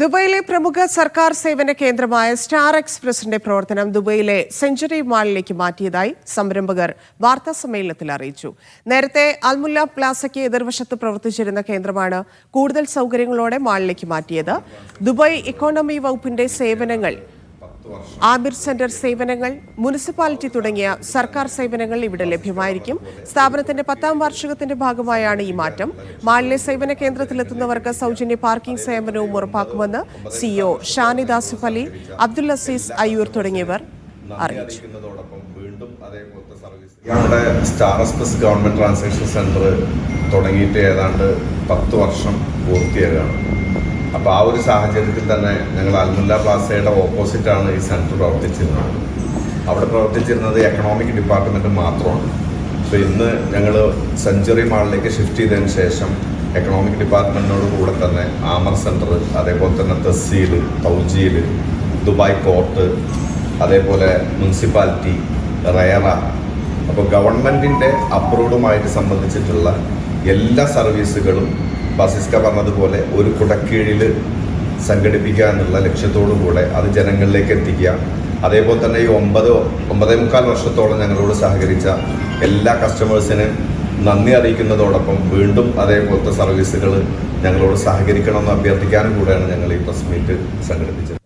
ദുബൈയിലെ പ്രമുഖ സർക്കാർ സേവന കേന്ദ്രമായ സ്റ്റാർ എക്സ്പ്രസിന്റെ പ്രവർത്തനം ദുബൈയിലെ സെഞ്ചുറി മാളിലേക്ക് മാറ്റിയതായി സംരംഭകർ വാർത്താ സമ്മേളനത്തിൽ അറിയിച്ചു. നേരത്തെ അൽമുല്ല പ്ലാസയ്ക്ക് എതിർവശത്ത് പ്രവർത്തിച്ചിരുന്ന കേന്ദ്രമാണ് കൂടുതൽ സൗകര്യങ്ങളോടെ മാളിലേക്ക് മാറ്റിയത്. ദുബായ് ഇക്കോണമി വകുപ്പിന്റെ സേവനങ്ങൾ ആമിർ സെന്റർ സേവനങ്ങൾ മുനിസിപ്പാലിറ്റി തുടങ്ങിയ സർക്കാർ സേവനങ്ങൾ ഇവിടെ ലഭ്യമായിരിക്കും. സ്ഥാപനത്തിന്റെ പത്താം വാർഷികത്തിന്റെ ഭാഗമായാണ് ഈ മാറ്റം. മാലിന്യ സേവന കേന്ദ്രത്തിലെത്തുന്നവർക്ക് സൗജന്യ പാർക്കിംഗ് സേവനവും ഉറപ്പാക്കുമെന്ന് സിഇഒ ഷാനിദ് ആസിഫ് അലി അബ്ദുൽ അസീസ് അയ്യൂർ തുടങ്ങിയവർ അറിയിച്ചു. ഞങ്ങളുടെ എക്സ്പ്രസ് ഗവൺമെന്റ് ട്രാൻസാക്ഷൻ സെന്റർ തുടങ്ങിയിട്ട് ഏതാണ്ട് പത്ത് വർഷം പൂർത്തിയാകാണ് അപ്പോൾ ആ ഒരു സാഹചര്യത്തിൽ തന്നെ ഞങ്ങൾ അൽമുല്ല പ്ലാസയുടെ ഓപ്പോസിറ്റാണ് ഈ സെന്റർ പ്രവർത്തിച്ചിരുന്നത്. അവിടെ പ്രവർത്തിച്ചിരുന്നത് എക്കണോമിക് ഡിപ്പാർട്ട്മെന്റ് മാത്രമാണ്. അപ്പോൾ ഇന്ന് ഞങ്ങൾ സെഞ്ചുറി മാളിലേക്ക് ഷിഫ്റ്റ് ചെയ്തതിന് ശേഷം എക്കണോമിക് ഡിപ്പാർട്ട്മെന്റിനോട് കൂടെ തന്നെ ആമർ സെന്റർ അതേപോലെ തന്നെ തസ്സീൽ തൗജീൽ ദുബായ് കോർട്ട് അതേപോലെ മുനിസിപ്പാലിറ്റി റയറ. അപ്പോൾ ഗവൺമെന്റിന്റെ അപ്രൂവ്ഡുമായിട്ട് സംബന്ധിച്ചിട്ടുള്ള എല്ലാ സർവീസുകളും ബസിസ്ക പറഞ്ഞതുപോലെ ഒരു കുടക്കീഴിൽ സംഘടിപ്പിക്കുക എന്നുള്ള ലക്ഷ്യത്തോടു കൂടെ അത് ജനങ്ങളിലേക്ക് എത്തിക്കുക. അതേപോലെ തന്നെ ഈ ഒമ്പത് ഒമ്പതേ മുക്കാൽ വർഷത്തോളം ഞങ്ങളോട് സഹകരിച്ച എല്ലാ കസ്റ്റമേഴ്സിനും നന്ദി അറിയിക്കുന്നതോടൊപ്പം വീണ്ടും അതേപോലത്തെ സർവീസുകൾ ഞങ്ങളോട് സഹകരിക്കണമെന്ന് അഭ്യർത്ഥിക്കാനും കൂടെയാണ് ഞങ്ങൾ ഈ പ്രസ് മീറ്റ് സംഘടിപ്പിച്ചത്.